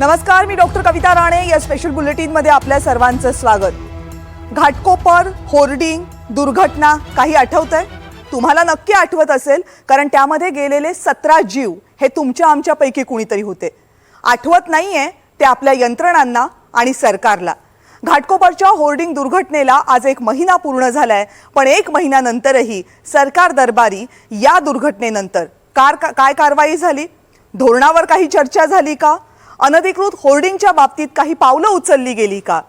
नमस्कार मी डॉक्टर कविता राणे. या स्पेशल बुलेटिनमध्ये आपल्या सर्वांचं स्वागत. घाटकोपर होर्डिंग दुर्घटना काही आठवत आहे तुम्हाला नक्की आठवत असेल कारण त्यामध्ये गेलेले सतरा जीव हे तुमच्या आमच्यापैकी कुणीतरी होते. आठवत नाही आहे ते आपल्या यंत्रणांना आणि सरकारला. घाटकोपरच्या होर्डिंग दुर्घटनेला आज एक महिना पूर्ण झाला आहे पण एक महिन्यानंतरही सरकार दरबारी या दुर्घटनेनंतर कार काय कारवाई झाली? धोरणावर काही चर्चा झाली का? अनधिकृत होर्डिंगच्या बाबतीत काही पावलं उचलली गेली का?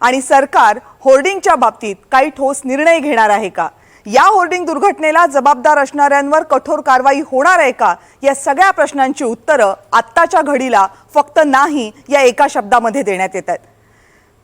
आणि सरकार होर्डिंगच्या बाबतीत काही ठोस निर्णय घेणार आहे का? या होर्डिंग दुर्घटनेला जबाबदार असणाऱ्यांवर कठोर कारवाई होणार आहे का? या सगळ्या प्रश्नांची उत्तरं आत्ताच्या घडीला फक्त नाही या एका शब्दामध्ये देण्यात येत आहेत.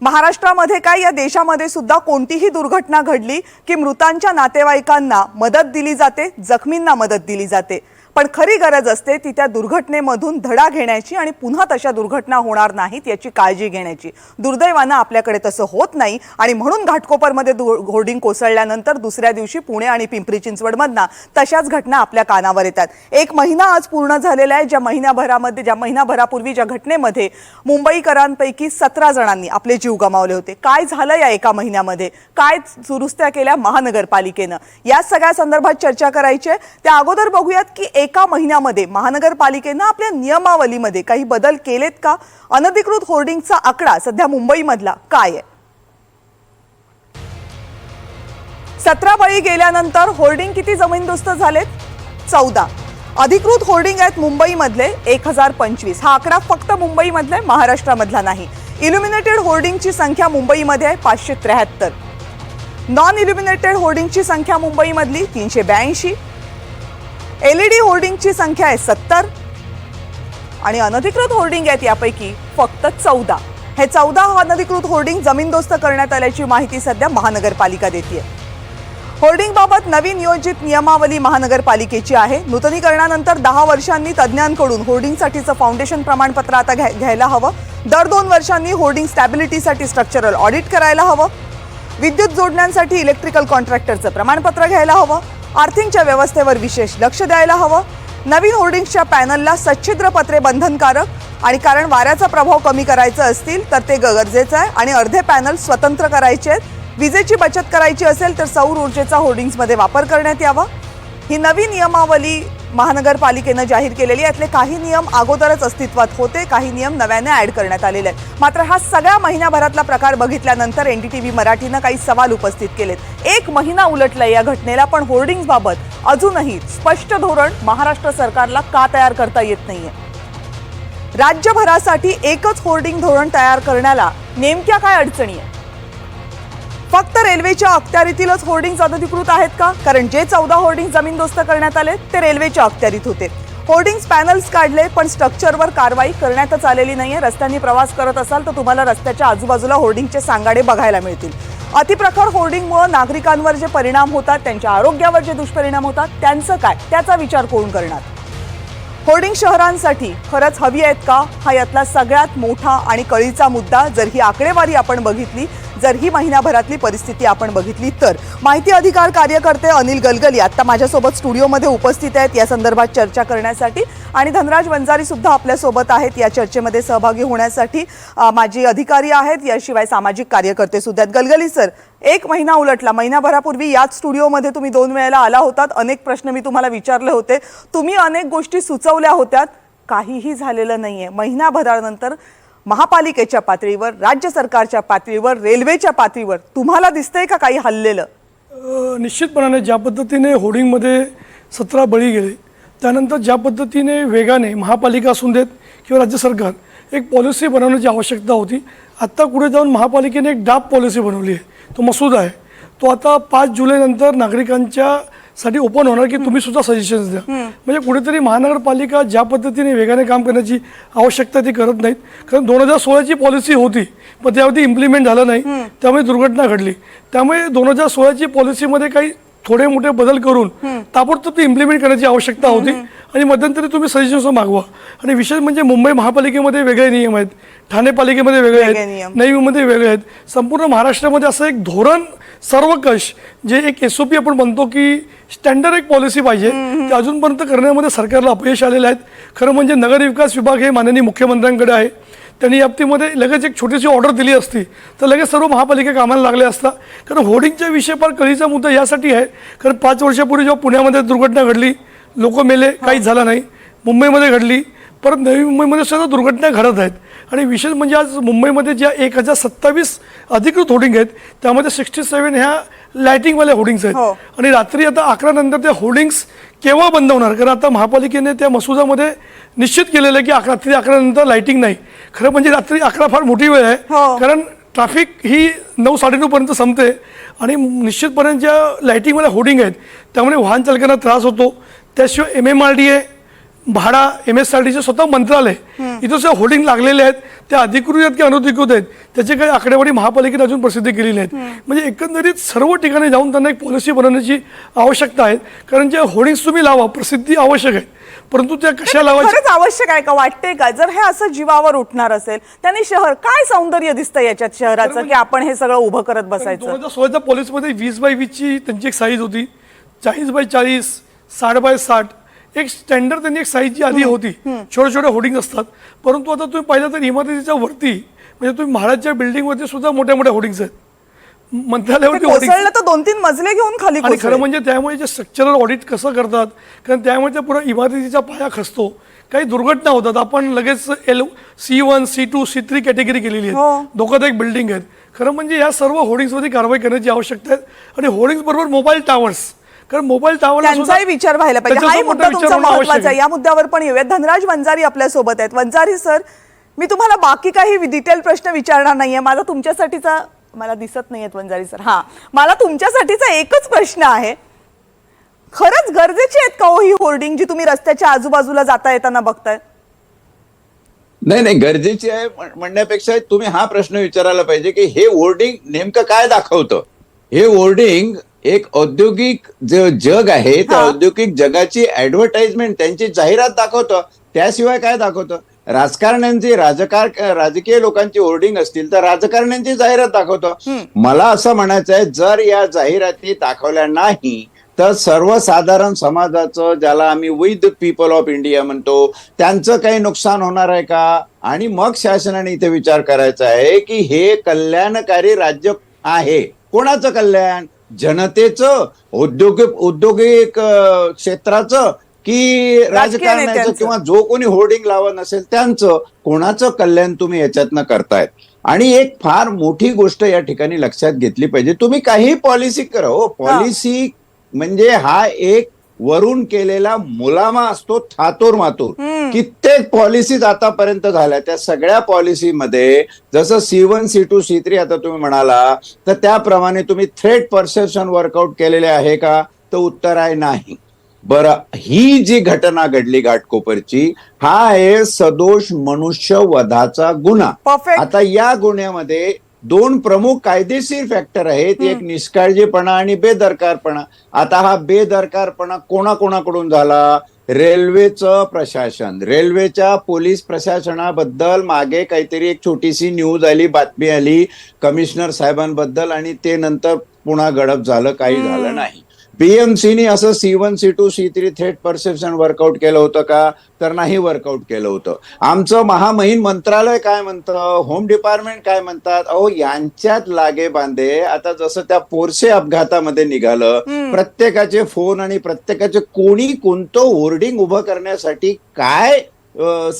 महाराष्ट्रामध्ये काय या देशामध्ये सुद्धा कोणतीही दुर्घटना घडली की मृतांच्या नातेवाईकांना मदत दिली जाते जखमींना मदत दिली जाते. पण खरी गरज असते ती त्या दुर्घटनेमधून धडा घेण्याची आणि पुन्हा तशा दुर्घटना होणार नाहीत याची काळजी घेण्याची. दुर्दैवानं आपल्याकडे तसं होत नाही आणि म्हणून घाटकोपरमध्ये होर्डिंग कोसळल्यानंतर दुसऱ्या दिवशी पुणे आणि पिंपरी चिंचवडमधना तशाच घटना आपल्या कानावर येतात. एक महिना आज पूर्ण झालेला आहे. ज्या महिन्याभरामध्ये ज्या महिनाभरापूर्वी ज्या घटनेमध्ये मुंबईकरांपैकी सतरा जणांनी आपले जीव गमावले होते. काय झालं या एका महिन्यामध्ये? काय दुरुस्त्या केल्या महानगरपालिकेनं? या सगळ्या संदर्भात चर्चा करायची आहे. त्या अगोदर बघूयात की एक एका महिन्यामध्ये महानगरपालिकेनं आपल्या नियमावलीमध्ये काही बदल केलेत का? अनधिकृत होर्डिंगचा आकडा सध्या मुंबईमधला काय आहे? सतरा बळी गेल्यानंतर होर्डिंग किती जमीनदोस्त झालेत? चौदा. अधिकृत होर्डिंग आहेत मुंबईमधले एक हजार पंचवीस. हा आकडा फक्त मुंबईमधला आहे महाराष्ट्रामधला नाही. इल्युमिनेटेड होर्डिंगची संख्या मुंबईमध्ये आहे पाचशे त्र्याहत्तर. नॉन इल्युमिनेटेड होर्डिंगची संख्या मुंबईमधली तीनशे ब्याऐंशी. एल ई डी होर्डिंगची संख्या आहे सत्तर आणि अनधिकृत होर्डिंग आहेत यापैकी फक्त चौदा. हे चौदा अनधिकृत होर्डिंग जमीनदोस्त करण्यात आल्याची माहिती सध्या महानगरपालिका देते होर्डिंग बाबत नवीन नियोजित नियमावली महानगरपालिकेची आहे. नूतनीकरणानंतर दहा वर्षांनी तज्ज्ञांकडून होर्डिंगसाठीचं फाउंडेशन प्रमाणपत्र आता घ्या घ्यायला हवं. दर दोन वर्षांनी होर्डिंग स्टॅबिलिटीसाठी स्ट्रक्चरल ऑडिट करायला हवं. विद्युत जोडण्यांसाठी इलेक्ट्रिकल कॉन्ट्रॅक्टरचं प्रमाणपत्र घ्यायला हवं. आर्थिंगच्या व्यवस्थेवर विशेष लक्ष द्यायला हवं. नवीन होर्डिंग्सच्या पॅनलला सच्छिद्र पत्रे बंधनकारक आणि कारण वाऱ्याचा प्रभाव कमी करायचा असतील तर ते ग- गरजेचं आहे आणि अर्धे पॅनल स्वतंत्र करायचे आहेत. विजेची बचत करायची असेल तर सौर ऊर्जेचा होर्डिंग्समध्ये वापर करण्यात यावा. ही नवी नियमावली महानगरपालिकेनं जाहीर केलेली यातले काही नियम अगोदरच अस्तित्वात होते. काही नियम नव्याने ऍड करण्यात आलेले आहेत. मात्र हा सगळ्या महिन्याभरातला प्रकार बघितल्यानंतर एनडीटीव्ही मराठीनं काही सवाल उपस्थित केलेत. एक महिना उलटला या घटनेला पण होर्डिंग्स बाबत अजूनही स्पष्ट धोरण महाराष्ट्र सरकारला का तयार करता येत नाहीये? राज्यभरासाठी एकच होर्डिंग धोरण तयार करण्याला नेमक्या काय अडचणी आहे फक्त रेल्वेच्या अखत्यारीतीलच होर्डिंग अनधिकृत आहेत का? कारण जे चौदा होर्डिंग जमीनदोस्त करण्यात आले ते रेल्वेच्या अखत्यारीत होते. होर्डिंग्स पॅनल्स काढले पण स्ट्रक्चरवर कारवाई करण्यातच आलेली नाहीये. रस्त्यांनी प्रवास करत असाल तर तुम्हाला रस्त्याच्या आजूबाजूला होर्डिंगचे सांगाडे बघायला मिळतील. अतिप्रखर होर्डिंगमुळे नागरिकांवर जे परिणाम होतात त्यांच्या आरोग्यावर जे दुष्परिणाम होतात त्यांचं काय? त्याचा विचार कोण करणार? होर्डिंग शहरांसाठी खरंच हवी आहेत का? हा यातला सगळ्यात मोठा आणि कळीचा मुद्दा. जर ही आकडेवारी आपण बघितली जर ही महिन्याभरातली परिस्थिती आपण बघितली तर. माहिती अधिकार कार्यकर्ते अनिल गलगली आत्ता माझ्यासोबत स्टुडिओमध्ये उपस्थित आहेत. या संदर्भात चर्चा करण्यासाठी आणि धनराज वंजारी सुद्धा आपल्यासोबत आहेत. या चर्चेमध्ये सहभागी होण्यासाठी माझी अधिकारी आहेत. याशिवाय सामाजिक कार्यकर्ते सुद्धा आहेत. गलगली सर एक महिना उलटला. महिनाभरापूर्वी याच स्टुडिओमध्ये तुम्ही दोन वेळेला आला होतात. अनेक प्रश्न मी तुम्हाला विचारले होते. तुम्ही अनेक गोष्टी सुचवल्या होत्यात. काहीही झालेलं नाहीये. महिनाभरानंतर महापालिकेच्या पातळीवर राज्य सरकारच्या पातळीवर रेल्वेच्या पातळीवर तुम्हाला दिसतंय का काही हल्लेलं? निश्चितपणाने ज्या पद्धतीने होर्डिंगमध्ये सतरा बळी गेले त्यानंतर ज्या पद्धतीने वेगाने महापालिका असून देत किंवा राज्य सरकार एक पॉलिसी बनवण्याची आवश्यकता होती. आत्ता पुढे जाऊन महापालिकेने एक डाप पॉलिसी बनवली आहे. तो मसुदा आहे. तो आता पाच जुलैनंतर नागरिकांच्या साठी ओपन होणार की तुम्ही सुद्धा सजेशन्स द्या. म्हणजे कुठेतरी महानगरपालिका ज्या पद्धतीने वेगाने काम करण्याची आवश्यकता ती करत नाहीत. कारण दोन हजार सोळाची पॉलिसी होती पण त्यावरती इम्प्लिमेंट झालं नाही. त्यामुळे दुर्घटना घडली. त्यामुळे दोन हजार सोळाची पॉलिसीमध्ये काही थोडे मोठे बदल करून ताबडतोब ती इम्प्लिमेंट करण्याची आवश्यकता होती. आणि मध्यंतरी तुम्ही सजेशन्स मागवा. आणि विशेष म्हणजे मुंबई महापालिकेमध्ये वेगळे नियम आहेत. ठाणे पालिकेमध्ये वेगळे आहेत. नवीमध्ये वेगळे आहेत. संपूर्ण महाराष्ट्रामध्ये असं एक धोरण सर्वकष जे एक एस ओ पी आपण म्हणतो की स्टँडर्ड एक पॉलिसी पाहिजे. ते अजूनपर्यंत करण्यामध्ये सरकारला अपयश आलेलं आहेत खरं म्हणजे नगर विकास विभाग हे माननीय मुख्यमंत्र्यांकडे आहे. त्यांनी याबाबतीमध्ये लगेच एक छोटीशी ऑर्डर दिली असती. तर लगेच सर्व महापालिका कामाला लागले असता. कारण होर्डिंगचा विषय फार कळीचा मुद्दा यासाठी आहे. कारण पाच वर्षापूर्वी जेव्हा पुण्यामध्ये दुर्घटना घडली लोक मेले काहीच झालं नाही. मुंबईमध्ये घडली परत नवी मुंबईमध्ये सुद्धा दुर्घटना घडत आहेत. आणि विशेष म्हणजे आज मुंबईमध्ये ज्या एक हजार सत्तावीस अधिकृत होर्डिंग आहेत त्यामध्ये सिक्स्टी सेवन ह्या लायटिंगवाल्या होर्डिंग्स आहेत. हो. आणि रात्री आता अकरा नंतर त्या होर्डिंग्स केव्हा बंद होणार? कारण आता महापालिकेने त्या मसुदामध्ये निश्चित केलेलं आहे की अकरा रात्री अकरा नंतर लाईटिंग नाही. खरं म्हणजे रात्री अकरा फार मोठी वेळ आहे. हो. कारण ट्रॅफिक ही नऊ साडेनऊपर्यंत संपते. आणि निश्चितपणे ज्या लाईटिंगवाल्या होर्डिंग आहेत त्यामुळे वाहन चालकांना त्रास होतो. त्याशिवाय M M R D A भाडा एम एस आर डीचे स्वतः मंत्रालय इथं सुद्धा होर्डिंग लागलेले आहेत. त्या अधिकृत आहेत की अनधिकृत आहेत. त्याचे काही आकडेवारी महापालिकेने अजून प्रसिद्ध केलेली नाहीत म्हणजे एकंदरीत सर्व ठिकाणी जाऊन त्यांना एक पॉलिसी बनवण्याची आवश्यकता आहे. कारण ज्या होर्डिंग्स तुम्ही लावा प्रसिद्धी आवश्यक आहे. परंतु त्या कशा लावायच्या? आवश्यक आहे का? वाटते का? जर हे असं जीवावर उठणार असेल त्यांनी शहर काय सौंदर्य दिसतं याच्यात शहराचं की आपण हे सगळं उभं करत दोन बसायचं? हजार सोळाच्या पॉलिसीमध्ये वीस बाय वीसची त्यांची एक साईज होती. चाळीस बाय चाळीस साठ बाय साठ. एक स्टँडर्ड त्यांनी एक साईजची आधी होती. छोटे छोटे होर्डिंग असतात. परंतु आता तुम्ही पाहिलं तर इमारतीच्या वरती म्हणजे तुम्ही म्हाडाच्या बिल्डिंगवरती सुद्धा मोठ्या मोठ्या होर्डिंग्स आहेत. मंत्रालयावरती तर दोन तीन मजले घेऊन खाली आणि खरं. म्हणजे त्यामुळे जे स्ट्रक्चरल ऑडिट कसं करतात कारण त्यामुळे त्या पुढे इमारतीचा पाया खचतो काही दुर्घटना होतात. आपण लगेच L C one C two C three category केलेली हो. आहे धोकादायक बिल्डिंग आहेत. खरं म्हणजे या सर्व होर्डिंग्सवरती कारवाई करण्याची आवश्यकता आहे. आणि होर्डिंग्स बरोबर मोबाईल टावर्स कारण मोबाईल टावर त्यांचाही विचार व्हायला पाहिजे. हाही मुद्दा तुमचा महत्त्वाचा आहे. या मुद्द्यावर पण येऊयात. धनराज वंजारी आपल्यासोबत आहेत. वंजारी सर मी तुम्हाला बाकी काही डिटेल प्रश्न विचारणार नाहीये. माझा तुमच्यासाठीचा मला दिसत नाहीयेत वंजारी सर. हा मला तुमच्यासाठीचा एकच प्रश्न आहे. खरंच गरजेची आहेत का हो ही होर्डिंग जी तुम्ही रस्त्याच्या आजूबाजूला जाता येताना बघताय? नाही नाही गरजेची आहे म्हण- म्हणण्यापेक्षा तुम्ही हा प्रश्न विचारायला पाहिजे की हे होर्डिंग नेमकं काय दाखवतं? हे होर्डिंग एक औद्योगिक जे जग आहे त्या. औद्योगिक जगाची ऍडव्हर्टाइजमेंट त्यांची जाहिरात दाखवतं त्याशिवाय काय दाखवतं? राजकारण्यांची राजकार राजकीय लोकांची होर्डिंग असतील तर राजकारण्यांची जाहिरात दाखवतं. मला असं म्हणायचं आहे जर या जाहिराती दाखवल्या नाही तर सर्वसाधारण समाजाचं ज्याला आम्ही विद पीपल ऑफ इंडिया म्हणतो त्यांचं काही नुकसान होणार आहे का? आणि मग शासनाने इथे विचार करायचा आहे की हे कल्याणकारी राज्य आहे. कोणाचं कल्याण? जनतेचं औद्योगिक औद्योगिक क्षेत्राचं की राजकारण्याचं नेत्यांचं. किंवा जो कोणी होर्डिंग लावत नसेल त्यांचं कोणाचं कल्याण तुम्ही याच्यातनं करतायत. आणि एक फार मोठी गोष्ट या ठिकाणी लक्षात घेतली पाहिजे. तुम्ही काही पॉलिसी करा हो. पॉलिसी म्हणजे हा एक वरून केलेला मुलामा असतो थातोर मातोर. कित्येक पॉलिसीज आतापर्यंत झाल्या. त्या सगळ्या पॉलिसीमध्ये जसं C one C two C three आता तुम्ही म्हणाला तर त्याप्रमाणे तुम्ही थ्रेट परसेप्शन वर्कआउट केलेले आहे का? तर उत्तर आहे नाही. बरं ही जी घटना घडली घाटकोपरची हा आहे सदोष मनुष्य वधाचा गुन्हा. आता या गुन्ह्यामध्ये दोन प्रमुख कायदेशीर फॅक्टर आहेत. एक निष्काळजीपणा आणि बेदरकारपणा. आता हा बेदरकारपणा कोणाकोणाकडून झाला? रेल्वेचं प्रशासन. रेल्वेच्या पोलीस प्रशासनाबद्दल मागे काहीतरी एक छोटीशी न्यूज आली बातमी आली. कमिशनर साहेबांबद्दल आणि ते नंतर पुन्हा गडप झालं काही झालं नाही. बीएमसीनी असं C one C two C three threat perception work out केलं होतं का? तर नाही वर्कआउट केलं होतं. आमचं महामहिम मंत्रालय काय म्हणतं? होम डिपार्टमेंट काय म्हणतात? अहो यांच्यात लागे बांधे. आता जसं त्या पोरसे अपघातामध्ये निघालं प्रत्येकाचे फोन आणि प्रत्येकाचे कोणी कोणतं होर्डिंग उभं करण्यासाठी काय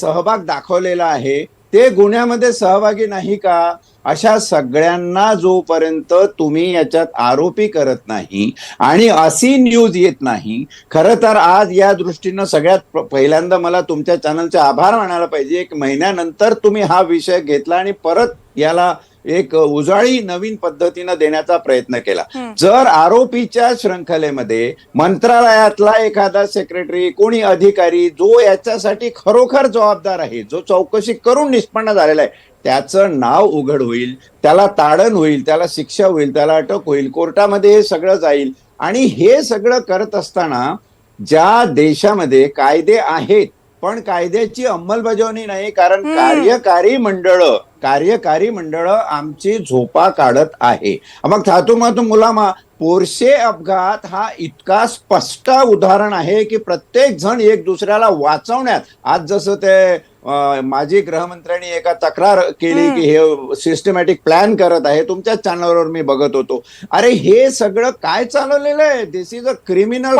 सहभाग दाखवलेला आहे? ते गुन्ह्यामध्ये सहभागी नाही का? अशा सगळ्यांना जोपर्यंत तुम्ही याच्यात आरोपी करत नाही आणि अशी न्यूज येत नाही खरं तर आज या दृष्टीनं सगळ्यात पहिल्यांदा मला तुमच्या चॅनलचे आभार मानायला पाहिजे. एक महिन्यानंतर तुम्ही हा विषय घेतला आणि परत याला एक उजाळी नवीन पद्धतीनं देण्याचा प्रयत्न केला. जर आरोपीच्या शृंखलेमध्ये मंत्रालयातला एखादा सेक्रेटरी कोणी अधिकारी जो याच्यासाठी खरोखर जबाबदार आहे जो चौकशी करून निष्पन्न झालेला आहे त्याचं नाव उघड होईल त्याला ताडण होईल त्याला शिक्षा होईल त्याला अटक होईल कोर्टामध्ये हे सगळं जाईल आणि हे सगळं करत असताना ज्या देशामध्ये कायदे आहेत पण कायद्याची अंमलबजावणी नाही कारण कार्यकारी मंडळ कार्यकारी मंडळ आमची झोपा काढत आहे. मग थातून मातून मुलामा पोरशे अपघात हा इतका स्पष्ट उदाहरण आहे की प्रत्येक जण एक दुसऱ्याला वाचवण्यात आज जसं ते माजी गृहमंत्र्यांनी एका तक्रार केली की हे सिस्टमॅटिक प्लॅन करत आहे. तुमच्याच चॅनलवर मी बघत होतो. अरे हे सगळं काय चालवलेलं आहे? दिस इज अ क्रिमिनल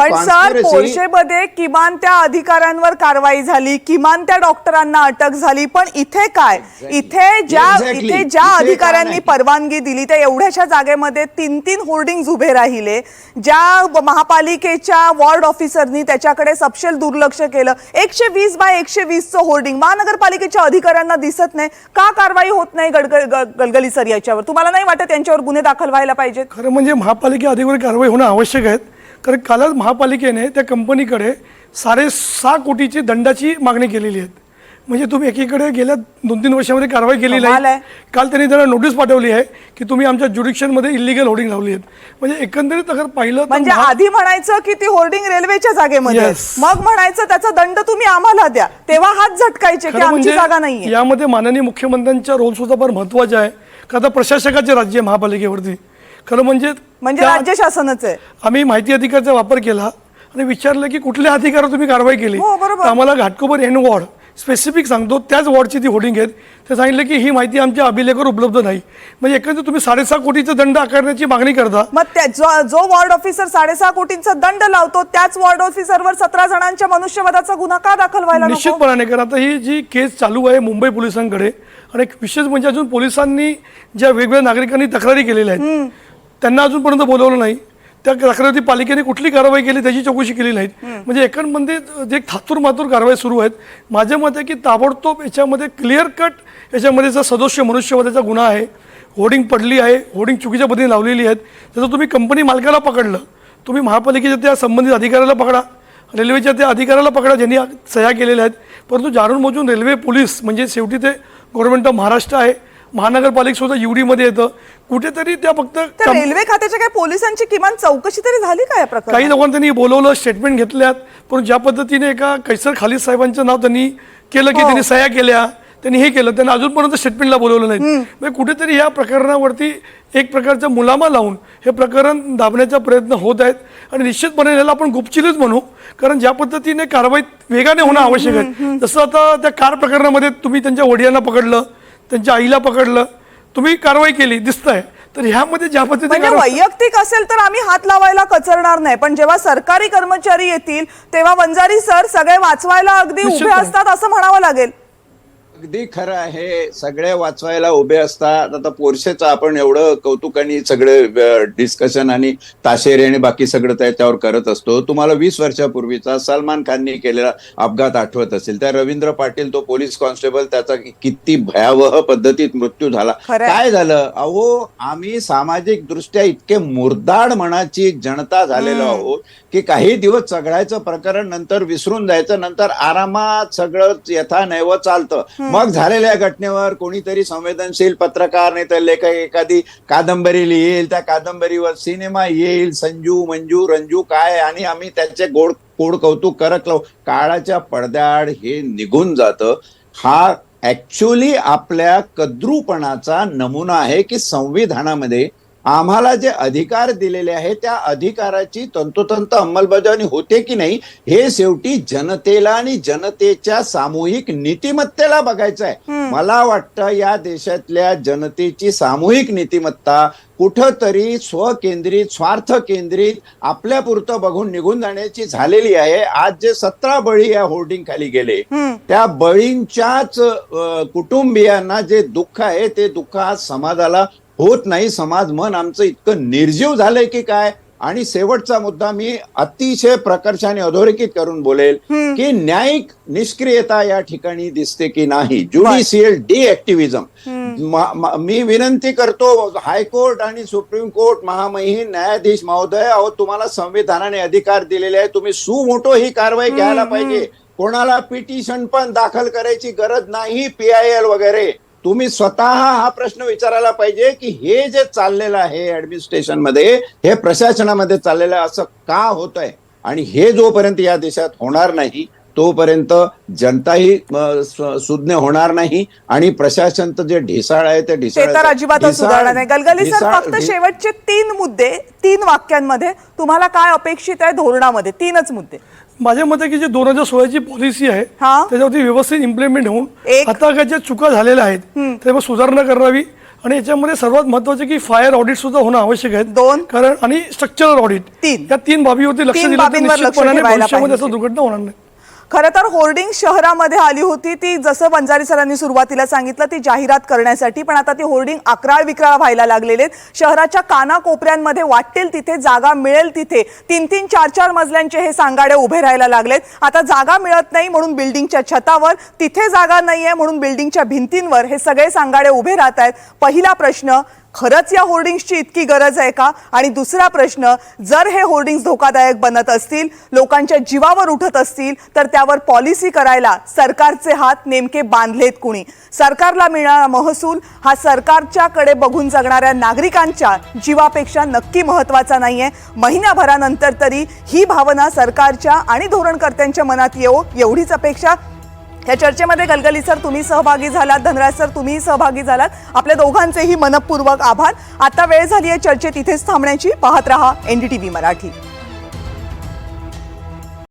पोर्शेमध्ये किमान त्या अधिकाऱ्यांवर कारवाई झाली किमान त्या डॉक्टरांना अटक झाली पण इथे काय? इथे ज्या. इथे ज्या अधिकाऱ्यांनी. परवानगी दिली त्या एवढ्याशा जागेमध्ये तीन तीन होर्डिंग उभे राहिले. ज्या महापालिकेच्या वॉर्ड ऑफिसरनी त्याच्याकडे सपशेल दुर्लक्ष केलं. एकशे वीस बाय एकशे वीसचं होर्डिंग. महानगरपालिकेच्या अधिकाऱ्यांना दिसत नाही. का कारवाई होत नाही गडगल ग- गलगली सर याच्यावर? तुम्हाला नाही वाटत त्यांच्यावर गुन्हे दाखल व्हायला पाहिजेत? खरं म्हणजे महापालिका अधिकारी कारवाई होणं आवश्यक आहे. कारण कालच महापालिकेने त्या कंपनीकडे साडेसहा कोटीची दंडाची मागणी केलेली आहे. म्हणजे तुम्ही एकीकडे गेल्या दोन तीन वर्षामध्ये कारवाई केलेली आहे आहे. काल त्यांनी त्यांना नोटीस पाठवली आहे की तुम्ही आमच्या ज्युडिक्शनमध्ये इलिगल होर्डिंग लावली आहेत. म्हणजे एकंदरीत अगर पाहिलं म्हणजे महा- आधी म्हणायचं की ती होर्डिंग रेल्वेच्या जागेमध्ये. मग म्हणायचं त्याचा दंड तुम्ही आम्हाला द्या. तेव्हा हात झटकायचे की आमची म्हणजे जागा नाहीये. यामध्ये माननीय मुख्यमंत्र्यांचा रोल सुद्धा फार महत्त्वाचा आहे. का आता प्रशासकाचे राज्य महापालिकेवरती. खरं म्हणजे म्हणजे राज्य शासनच आहे. आम्ही माहिती अधिकाराचा वापर केला आणि विचारलं की कुठल्या अधिकारावर तुम्ही कारवाई केली. हो, आम्हाला घाटकोपर एन वॉर्ड स्पेसिफिक सांगतो त्याच वॉर्डची ती होर्डिंग आहेत. ते सांगितलं की ही माहिती आमच्या अभिलेखावर उपलब्ध नाही. म्हणजे एकंदर तुम्ही साडेसहा कोटीचा दंड आकारण्याची मागणी करता. मग त्या जो जो वॉर्ड ऑफिसर साडेसहा कोटींचा दंड लावतो त्याच वॉर्ड ऑफिसरवर सतरा जणांच्या मनुष्यवधाचा गुन्हा का दाखल व्हायला निश्चितपणाने कारण आता ही जी केस चालू आहे मुंबई पोलिसांकडे आणि एक विशेष म्हणजे अजून पोलिसांनी ज्या वेगवेगळ्या नागरिकांनी तक्रारी केलेल्या आहेत त्यांना अजूनपर्यंत बोलवलं नाही. त्या तक्रारी पालिकेने कुठली कारवाई केली त्याची चौकशी केली नाहीत. म्हणजे एकंदमध्ये जे थातूर मातूर कारवाई सुरू आहेत माझे मत आहे की ताबडतोब याच्यामध्ये क्लिअर कट याच्यामध्ये जर सदस्य मनुष्यवधाचा गुन्हा आहे होर्डिंग पडली आहे होर्डिंग चुकीच्या पद्धतीने लावलेली आहेत त्याचं तुम्ही कंपनी मालकाला पकडलं तुम्ही महापालिकेच्या त्या संबंधित अधिकाऱ्याला पकडा रेल्वेच्या त्या अधिकाऱ्याला पकडा ज्यांनी सह्या केलेल्या आहेत. परंतु जाणून मोजून रेल्वे पोलीस म्हणजे शेवटी ते गव्हर्नमेंट ऑफ महाराष्ट्र आहे महानगरपालिका सुद्धा युडीमध्ये येतं. कुठेतरी त्या फक्त तर रेल्वे खात्याच्या काय पोलिसांची किमान चौकशी तरी झाली का या काही लोकांनी त्यांनी बोलवलं स्टेटमेंट घेतल्यात. पण ज्या पद्धतीने एका कैसर खालिद साहेबांचं नाव त्यांनी केलं की त्यांनी सह्या केल्या त्यांनी हे केलं त्यांना अजूनपर्यंत स्टेटमेंटला बोलवलं नाही. म्हणजे कुठेतरी या प्रकरणावरती एक प्रकारचा मुलामा लावून हे प्रकरण दाबण्याचा प्रयत्न होत आहेत. आणि निश्चितपणे याला आपण गुपचिलीच म्हणू कारण ज्या पद्धतीने कारवाई वेगाने होणं आवश्यक आहे. जसं आता त्या कार प्रकरणामध्ये तुम्ही त्यांच्या वडिलांना पकडलं त्यांच्या आईला पकडलं. तुम्ही कारवाई केली दिसतंय. तर ह्यामध्ये ज्या पद्धतीने म्हणजे वैयक्तिक असेल तर आम्ही हात लावायला कचरणार नाही. पण जेव्हा सरकारी कर्मचारी येतील तेव्हा वंजारी सर सगळे वाचवायला अगदी उभे. असतात असं म्हणावं लागेल. अगदी खरं आहे. सगळे वाचवायला उभे असतात. आता पोरशेचं आपण एवढं कौतुकाने सगळे डिस्कशन आणि ताशेरे आणि बाकी सगळं त्याच्यावर करत असतो. तुम्हाला वीस वर्षापूर्वीचा सलमान खाननी केलेला अपघात आठवत असेल. त्या रवींद्र पाटील तो पोलीस कॉन्स्टेबल त्याचा किती भयावह पद्धतीत मृत्यू झाला. काय झालं? अहो आम्ही सामाजिक दृष्ट्या इतके मुरदाड मनाची जनता झालेलो आहोत की काही दिवस चघळायचं प्रकरण नंतर विसरून जायचं नंतर आरामात सगळं यथा नैव चालतं मग झालेल्या घटनेवर कोणीतरी संवेदनशील पत्रकार नाही तर लेखक एखादी कादंबरी लिहिल त्या कादंबरीवर सिनेमा येईल संजू मंजू रंजू काय आणि आम्ही त्याचे गोड कोड कौतुक करत लावू काळाच्या पडद्याआड हे निघून जातं. हा ऍक्च्युली आपल्या कद्रूपणाचा नमुना आहे की संविधानामध्ये आम्हाला जे अधिकार दिलेले आहेत त्या अधिकाराची तंतोतंत अंमलबजावणी होते की नाही हे शेवटी जनतेला आणि जनतेच्या सामूहिक नीतिमत्तेला बघायचं आहे. मला वाटतं या देशातल्या जनतेची सामूहिक नीतिमत्ता कुठंतरी स्वकेंद्रित स्वार्थ केंद्रित आपल्यापुरतं बघून निघून जाण्याची झालेली आहे. आज जे सतरा बळी या होर्डिंग खाली गेले त्या बळींच्याच कुटुंबियांना जे दुःख आहे ते दुःख आज समाजाला होत नाही समाज मन आमचं इतकं निर्जीव झालंय की काय? आणि शेवटचा मुद्दा मी अतिशय प्रकर्षाने अधोरेखित करून बोलेल की न्यायिक निष्क्रियता या ठिकाणी दिसते की नाही? ज्युडिशियल डिएक्टिव्हिजम मी विनंती करतो हायकोर्ट आणि सुप्रीम कोर्ट महामहिम न्यायाधीश महोदय अहो तुम्हाला संविधानाने अधिकार दिलेले आहे तुम्ही सुमोटो ही कारवाई घ्यायला पाहिजे. कोणाला पिटिशन पण दाखल करायची गरज नाही पी आय एल वगैरे. तुम्ही स्वतः हा प्रश्न विचारायला पाहिजे की हे जे चाललेलं आहे ऍडमिनिस्ट्रेशनमध्ये हे प्रशासनामध्ये चाललेलं आहे असं का होत आहे आणि हे जोपर्यंत या देशात होणार नाही तोपर्यंत जनताही सुज्ञ होणार नाही आणि प्रशासनचं जे ढिसाळ आहे ते ढिसाळ तर नाही. गलगली सर फक्त शेवटचे तीन मुद्दे तीन वाक्यांमध्ये तुम्हाला काय अपेक्षित आहे धोरणामध्ये? तीनच मुद्दे. माझ्या मते की जी दोन हजार सोळाची पॉलिसी आहे हा. त्याच्यावरती व्यवस्थित इम्प्लिमेंट होऊन एक. आता काय ज्या चुका झालेल्या आहेत त्यावर सुधारणा करावी आणि याच्यामध्ये सर्वात महत्त्वाचे की फायर ऑडिट सुद्धा होणं आवश्यक आहे दोन. कारण आणि स्ट्रक्चरल ऑडिट तीन. या तीन बाबीवरती लक्ष तीन दिलं तर बाबींवर लक्ष निश्चितपणाने ठेवायला भविष्यामध्ये पाहिजे. असं दुर्घटना होणार नाही खरं तर होर्डिंग शहरामध्ये आली होती. ती जसं बंजारी सरांनी सुरुवातीला सांगितलं ती जाहिरात करण्यासाठी. पण आता ती होर्डिंग अकराळ विक्राळ व्हायला लागलेले आहेत. शहराच्या कानाकोपऱ्यांमध्ये वाटेल तिथे जागा मिळेल तिथे. तीन तीन चार चार मजल्यांचे हे सांगाडे उभे राहायला लागलेत. आता जागा मिळत नाही म्हणून बिल्डिंगच्या छतावर तिथे जागा नाही आहे म्हणून बिल्डिंगच्या भिंतींवर हे सगळे सांगाडे उभे राहत आहेत पहिला प्रश्न खरंच या होर्डिंग्सची इतकी गरज आहे का? आणि दुसरा प्रश्न जर हे होर्डिंग्स धोकादायक बनत असतील लोकांच्या जीवावर उठत असतील तर त्यावर पॉलिसी करायला सरकारचे हात नेमके बांधलेत कुणी? सरकारला मिळणारा महसूल हा सरकारच्याकडे बघून जगणाऱ्या नागरिकांच्या जीवापेक्षा नक्की महत्त्वाचा नाहीये. महिन्याभरानंतर तरी ही भावना सरकारच्या आणि धोरणकर्त्यांच्या मनात येऊ एवढीच अपेक्षा या चर्चेमध्ये गलगली सर तुम्ही सहभागी झालात धनराज सर तुम्ही सहभागी झालात. आपल्या दोघांचेही मनपूर्वक आभार. आता वेळ झाली आहे चर्चेत इथेच थांबण्याची. पाहत रहा एनडीटीव्ही मराठी.